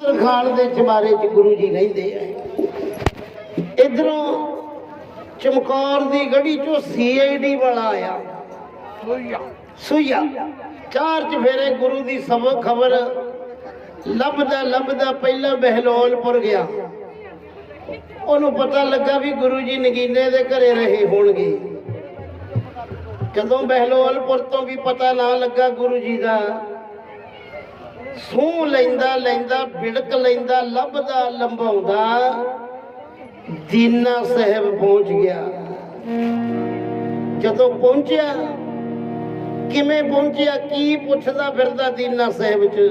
ਤਰਖਾਣ ਦੇ ਚਮਾਰੇ ਚ ਗੁਰੂ ਜੀ ਰਹਿੰਦੇ ਆ। ਇਧਰੋਂ ਚਮਕੌਰ ਦੀ ਗੜੀ ਚੋਂ ਸੀਆਈਡੀ ਵਾਲਾ ਆਇਆ। ਸੁਈਆ। ਚਾਰ ਚਫੇਰੇ ਗੁਰੂ ਦੀ ਸਭ ਖਬਰ ਲੱਭਦਾ ਲੱਭਦਾ ਪਹਿਲਾਂ ਬਹਿਲੋਲਪੁਰ ਗਿਆ। ਉਹਨੂੰ ਪਤਾ ਲੱਗਾ ਵੀ ਗੁਰੂ ਜੀ ਨਗੀਨੇ ਦੇ ਘਰੇ ਰਹੇ ਹੋਣਗੇ। ਜਦੋਂ ਬਹਿਲੋਲਪੁਰ ਤੋਂ ਵੀ ਪਤਾ ਨਾ ਲੱਗਾ ਗੁਰੂ ਜੀ ਦਾ ਸੂ ਲੈਂਦਾ ਲੈਂਦਾ, ਬਿੜਕ ਲੈਂਦਾ, ਲੱਭਦਾ, ਲੰਬਾਉਂਦਾ। ਦੀਨਾ ਸਾਹਿਬ ਪਹੁੰਚ ਗਿਆ। ਜਦੋਂ ਪਹੁੰਚਿਆ, ਕਿਵੇਂ ਪਹੁੰਚਿਆ, ਕੀ ਪੁੱਛਦਾ ਫਿਰਦਾ ਦੀਨਾ ਸਾਹਿਬ ਚ?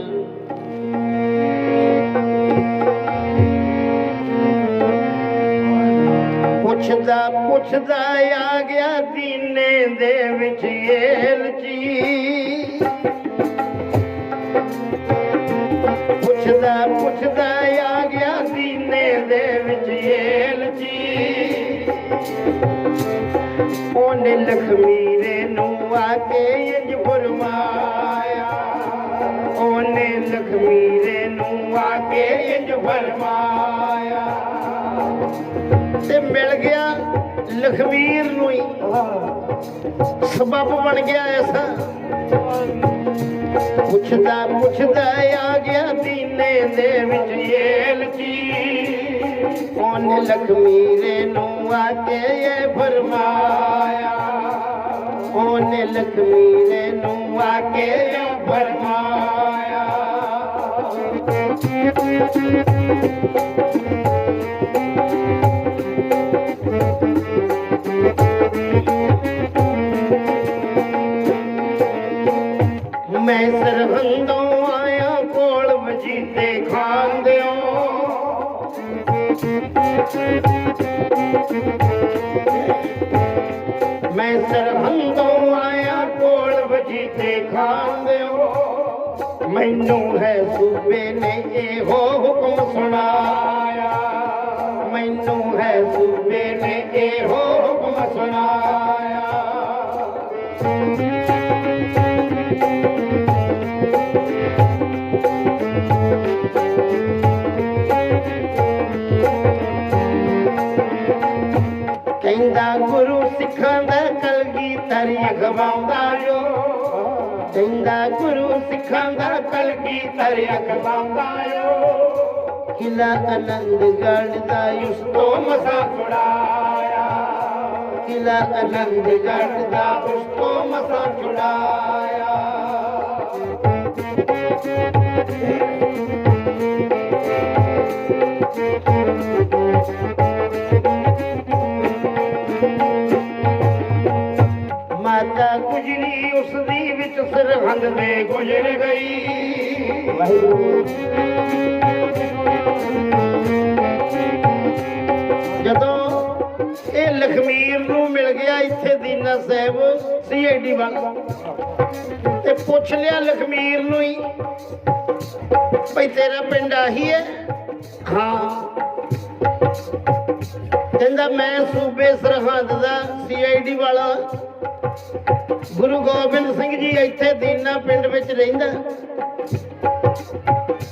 ਪੁੱਛਦਾ ਪੁੱਛਦਾ, ਆ ਗਿਆ ਦੀਨੇ ਦੇ ਵਿੱਚ ਏਲਚੀ ਉਹਨੇ ਲਖਮੀਰੇ ਨੂੰ ਆ ਕੇ ਇੰਜ ਫਰਮਾਇਆ। ਉਹਨੇ ਲਖਮੀਰੇ ਨੂੰ ਆ ਕੇ ਇੰਜ ਫਰਮਾਇਆ। ਤੇ ਮਿਲ ਗਿਆ ਲਖਮੀਰ ਨੂੰ ਹੀ। ਸਬਬ ਬਣ ਗਿਆ ਐਸਾ ਪੁੱਛਦਾ ਪੁੱਛਦਾ ਆ ਗਿਆ ਦੀਨੇ ਦੇ ਵਿੱਚ ਏਲਚੀ ਲਖਮੀ ਲਖਮੀਰੇ ਨੂੰ ਆ ਕੇ ਇਹ ਫਰਮਾਇਆ? ਉਹਨੇ ਲਖਮੀਰੇ ਨੂੰ ਆ ਕੇ ਇਹ ਫਰਮਾਇਆ? ਮੈਂ ਸਰਹੰਦੋਂ ਆਇਆ ਕੋਲ ਵਜੀਤੇ ਖਾਨ ਦਿਓ ਮੈਂ ਸਰਹੰਦੋਂ ਆਇਆ ਕੋਲ ਵਜੀਤੇ ਖਾਂਦੇ ਦਿਓ। ਮੈਨੂੰ ਹੈ ਸੂਬੇ ਨੇ ਇਹੋ ਹੁਕਮ ਸੁਣਾਇਆ। ਮੈਨੂੰ ਹੈ ਸੂਬੇ ਨੇ ਇਹੋ ਹੁਕਮ ਸੁਣਾਇਆ। ترياب گرو سکان دي ڪلا آنند آنند گڏداسانيا ਗਈ ਜਦੋਂ ਇਹ ਲਖਮੀਰ ਨੂੰ ਮਿਲ ਗਿਆ ਇੱਥੇ ਦੀਨਾ ਸਾਹਿਬ ਸੀਆਈਡੀ ਵਾਲਾ। ਤੇ ਪੁੱਛ ਲਿਆ ਲਖਮੀਰ ਨੂੰ ਹੀ, ਭਈ ਤੇਰਾ ਪਿੰਡ ਆਹੀ ਹੈ? ਹਾਂ। ਕਹਿੰਦਾ, ਮੈਂ ਸੂਬੇ ਸਰਹੰਦ ਦਾ ਸੀਆਈਡੀ ਵਾਲਾ। ਗੁਰੂ ਗੋਬਿੰਦ ਸਿੰਘ ਜੀ ਇੱਥੇ ਦੀਨਾ ਪਿੰਡ ਵਿੱਚ ਰਹਿੰਦਾ।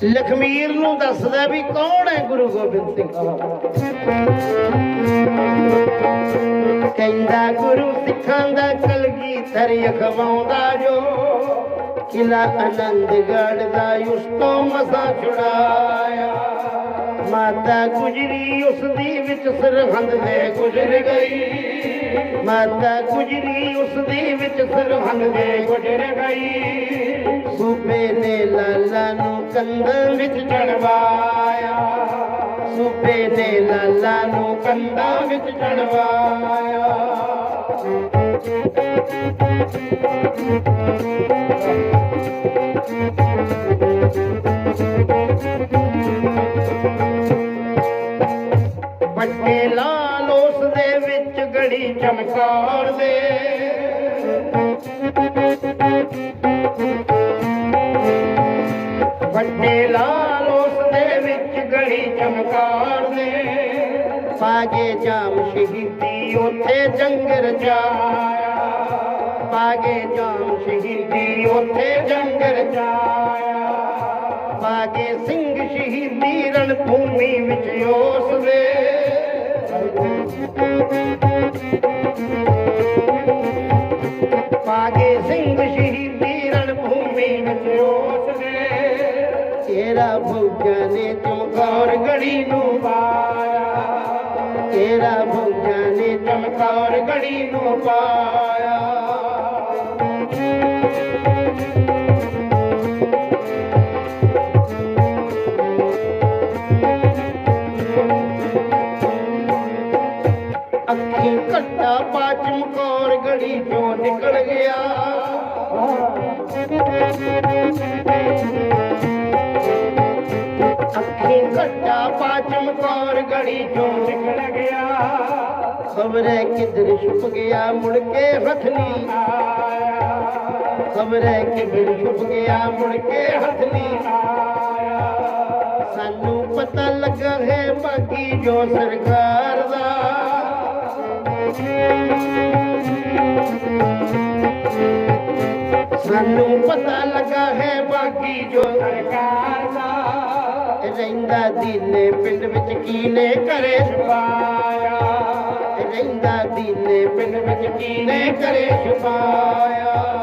ਲਖਮੀਰ ਨੂੰ ਦੱਸਦਾ ਵੀ ਕੌਣ ਹੈ ਗੁਰੂ ਗੋਬਿੰਦ ਸਿੰਘ? ਕਹਿੰਦਾ ਗੁਰੂ ਸਿੱਖਾਂ ਦਾ ਕਲਗੀ ਅਖਵਾਉਂਦਾ ਜੋ ਕਿਲਾ ਆਨੰਦਗੜ੍ਹ ਦਾ ਉਸ ਤੋਂ ਮਸਾ ਛੁਡਾਇਆ। ਮਾਤਾ ਗੁਜਰੀ ਉਸ ਦੀ ਵਿੱਚ ਸਰਹੰਦ ਦੇ ਗੁਜ਼ਰ ਗਈ। ਮਾਤਾ ਗੁਜਰੀ ਉਸ ਦੀ ਵਿੱਚ ਸਰਹੰਦ ਦੇ ਗੁਜ਼ਰ ਗਈ। ਸੂਬੇ ਨੇ ਲਾਲਾ ਨੂੰ ਕੰਧਾਂ ਵਿੱਚ ਚੜਵਾਇਆ। ਸੂਬੇ ਨੇ ਲਾਲਾ ਨੂੰ ਕੰਧਾਂ ਵਿੱਚ ਚੜਵਾਇਆ। ਚਮਕਾਰ ਦੇ। ਵੱਡੇ ਲਾਲ ਉਸ ਦੇ ਵਿੱਚ ਗਲੀ ਚਮਕਾਰ ਦੇ। ਪਾਗੇ ਜਾਮ ਸ਼ਹੀਦੀ, ਉੱਥੇ ਜੰਗ ਰਚਾਇਆ ਪਾਗੇ ਜਾਮ ਸ਼ਹੀਦੀ, ਉੱਥੇ ਜੰਗ ਰਚਾਇਆ ਪਾਗੇ ਸਿੰਘ ਸ਼ਹੀਦੀ ਰਣ ਭੂਮੀ ਵਿੱਚ ਉਸ ਦੇ ਪਾਗੇ ਸਿੰਘ ਸ਼ਹੀਦੀ ਰਣ ਭੂਮੀ ਵਿੱਚ ਉਸ ਤੇਰਾ ਭੁੱਜਾਂ ਨੇ ਚਮਕੌਰ ਗੜੀ ਨੂੰ ਪਾਇਆ। ਤੇਰਾ ਭੁੱਜਾਂ ਨੇ ਚਮਕੌਰ ਗੜੀ ਨੂੰ ਪਾਇਆ। ਅੱਖੀ ਘੱਟਾ ਪਾ ਚਮਕੌਰ ਗੜੀ ਚੋਂ ਨਿਕਲ ਗਿਆ। ਖਬਰੇ ਕਿਧਰ ਛੁਪ ਗਿਆ, ਮੁੜ ਕੇ ਹੱਥ ਨਹੀਂ ਆਇਆ। ਖਬਰੇ ਕਿਧਰ ਛੁਪ ਗਿਆ, ਮੁੜ ਕੇ ਹੱਥ ਨਹੀਂ ਆਇਆ। ਸਾਨੂੰ ਪਤਾ ਲੱਗਾ ਹੈ ਬਾਕੀ ਜੋ ਸਰਕਾਰ ਦਾ। ਸਾਨੂੰ ਪਤਾ ਲੱਗਾ ਹੈ ਬਾਕੀ ਜੋ ਸਰਕਾਰ ਦਾ। ਰਹਿੰਦਾ ਦੀਨੇ ਪਿੰਡ ਵਿੱਚ ਕੀ ਨੇ ਕਰੇ ਛੁਪਾਇਆ। ਰਹਿੰਦਾ ਦੀਨੇ ਪਿੰਡ ਵਿੱਚ ਕੀਨੇ ਕਰੇ ਛੁਪਾਇਆ।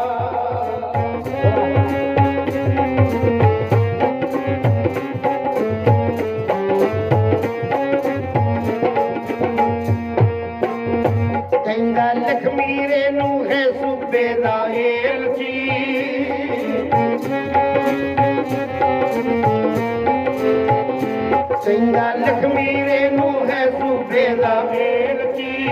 ਕਹਿੰਦਾ ਲਖਮੀਰੇ ਨੂੰ ਹੈ ਸੂਬੇ ਦਾ ਏਲਚੀ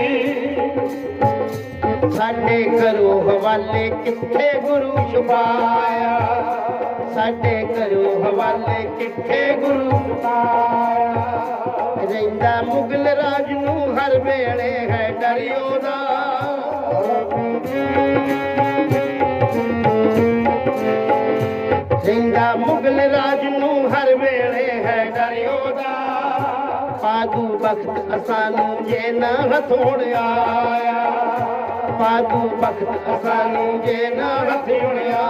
ਸਾਡੇ ਘਰੋਂ ਹਵਾਲੇ ਕਿੱਥੇ ਗੁਰੂ ਛੁਪਾਇਆ? ਸਾਡੇ ਘਰੋਂ ਹਵਾਲੇ ਕਿੱਥੇ ਗੁਰੂ ਛੁਪਾਇਆ? ਰਹਿੰਦਾ ਮੁਗਲ ਰਾਜ ਨੂੰ ਹਰ ਵੇਲੇ ਹੈ ਡਰਿਓ ਦਾ ਰਹਿੰਦਾ ਮੁਗਲ ਰਾਜ ਨੂੰ ਹਰ ਵੇਲੇ ਹੈ پادو ڀت اسان جي نه سيا پادو ڀڪت سو جي نه سيا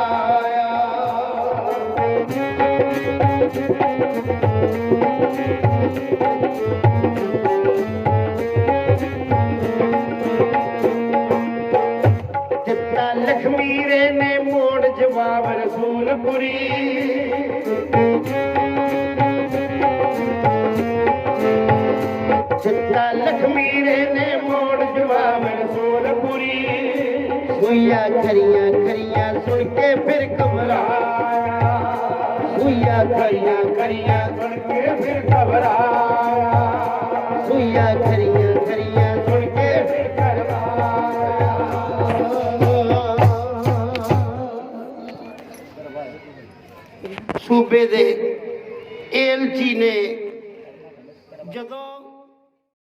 ਦਿੱਤਾ ਲਖਮੀਰੇ ਨੇ ਮੋੜ ਜਵਾਬ ਰਸੂਲਪੁਰੀ। ਸੁਈਆ ਖਰੀਆਂ ਖਰੀਆਂ ਸੁਣ ਕੇ ਫਿਰ ਘਬਰਾਇਆ। ਸੁਈਆ ਖਰੀਆਂ ਖਰੀਆਂ ਸੁਣ ਕੇ ਫਿਰ ਘਬਰਾਇਆ। ਸੁਈਆ ਖਰੀਆਂ ਖਰੀਆਂ